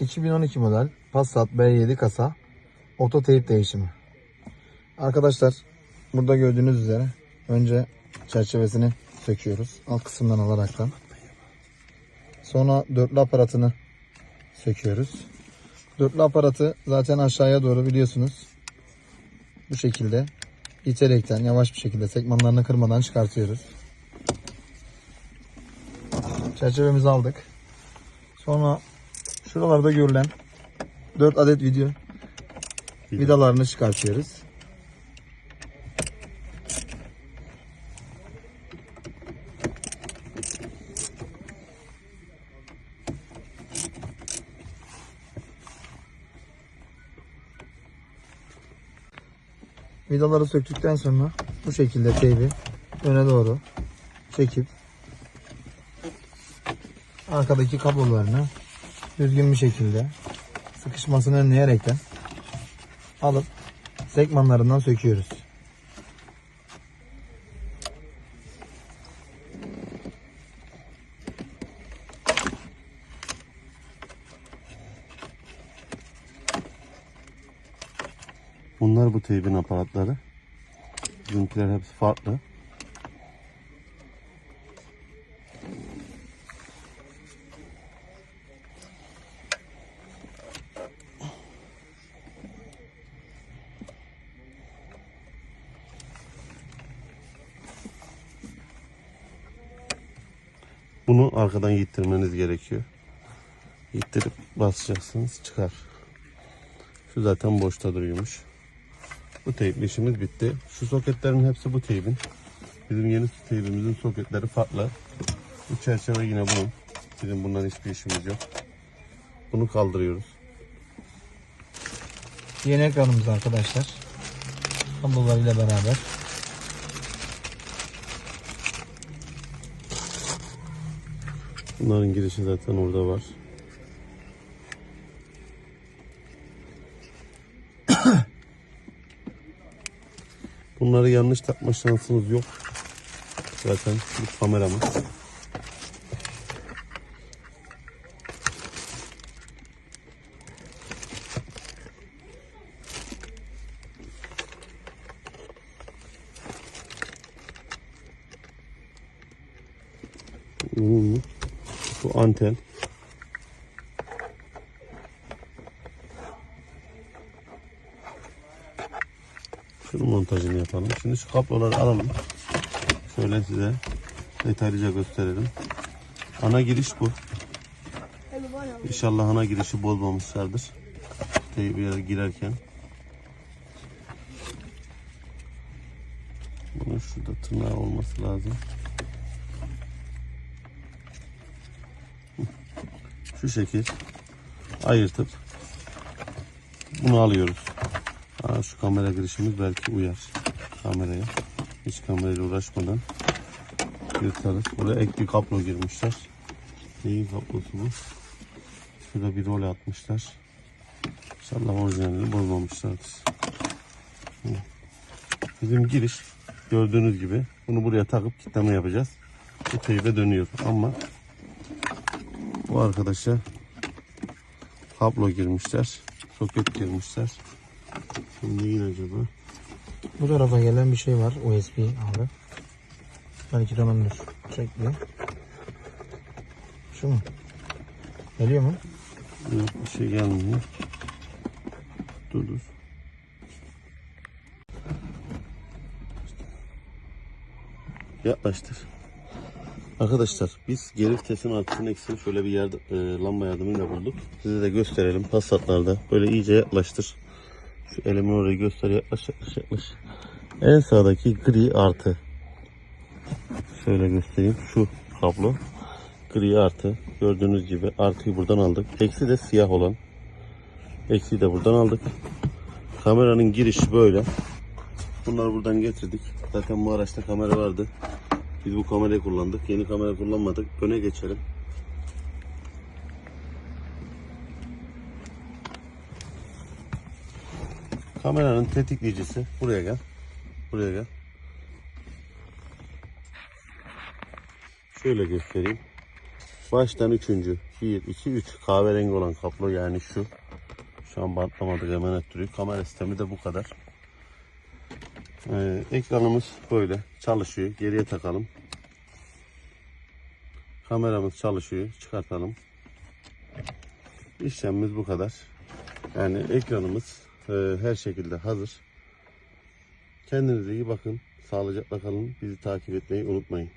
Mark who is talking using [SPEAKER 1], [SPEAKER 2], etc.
[SPEAKER 1] 2012 model Passat B7 kasa oto teyip değişimi. Arkadaşlar burada gördüğünüz üzere önce çerçevesini söküyoruz. Alt kısımdan alaraktan. Sonra dörtlü aparatını söküyoruz. Dörtlü aparatı zaten aşağıya doğru biliyorsunuz. Bu şekilde iterekten yavaş bir şekilde sekmanlarını kırmadan çıkartıyoruz. Çerçevemizi aldık. Sonra şuralarda görülen 4 adet video vidalarını çıkartıyoruz. Vidaları söktükten sonra bu şekilde teybi öne doğru çekip arkadaki kablolarını düzgün bir şekilde sıkışmasını önleyerekten alıp sekmanlarından söküyoruz.
[SPEAKER 2] Bunlar bu teybin aparatları. Bizimkiler hepsi farklı. Bunu arkadan yittirmeniz gerekiyor. Yittirip basacaksınız çıkar. Şu zaten boşta duruyormuş. Bu teypli işimiz bitti. Şu soketlerin hepsi bu teybin. Bizim yeni teybimizin soketleri farklı. Bu çerçeve yine bunun. Bizim bundan hiçbir işimiz yok. Bunu kaldırıyoruz.
[SPEAKER 1] Yeni ekranımız arkadaşlar. Kablolarıyla beraber.
[SPEAKER 2] Bunların girişi zaten orada var. Bunları yanlış takma şansınız yok. Zaten bu kameramız. Hmm. Bu anten. Şunun montajını yapalım. Şimdi şu kabloları alalım. Şöyle size detaylıca gösterelim. Ana giriş bu. İnşallah ana girişi bozmamışlardır. Bir yere girerken. Bunun şurada tırnağı olması lazım. Şu şekil ayırtıp bunu alıyoruz. Aa, şu kamera girişimiz belki uyar kameraya. Hiç kamerayla uğraşmadan yırtarız. Buraya ek bir kablo girmişler. Neyin kablosu bu? Şurada bir rol atmışlar. İnşallah orijinalini bozmamışlardır. Bizim giriş gördüğünüz gibi bunu buraya takıp kitleme yapacağız. Bu teybe dönüyor ama bu arkadaşa kablo girmişler. Soket girmişler. Şimdi yine acaba?
[SPEAKER 1] Bu tarafa gelen bir şey var USB abi. Belki dur. Çekli. Şu mu? Geliyor mu?
[SPEAKER 2] Yok bir şey gelmiyor. Dur dur. Yaklaştır. Arkadaşlar biz geri vitesin artısını eksini şöyle bir yerde, e, lamba yardımıyla bulduk. Size de gösterelim. Passatlarda böyle iyice yaklaştır. Şu elimi oraya göster yaklaş yaklaş yaklaş. En sağdaki gri artı. Şöyle göstereyim. Şu kablo. Gri artı. Gördüğünüz gibi artıyı buradan aldık. Eksi de siyah olan. Eksiyi de buradan aldık. Kameranın girişi böyle. Bunları buradan getirdik. Zaten bu araçta kamera vardı. Biz bu kamerayı kullandık. Yeni kamera kullanmadık. Öne geçelim. Kameranın tetikleyicisi. Buraya gel. Buraya gel. Şöyle göstereyim. Baştan üçüncü. 1, 2, 3. Kahverengi olan kablo yani şu. Şu an bantlamadık hemen ettiriyor. Kamera sistemi de bu kadar. Ee, ekranımız böyle çalışıyor. Geriye takalım. Kameramız çalışıyor. Çıkartalım. İşlemimiz bu kadar. Yani ekranımız e, her şekilde hazır. Kendinize iyi bakın. Sağlıcakla kalın. Bizi takip etmeyi unutmayın.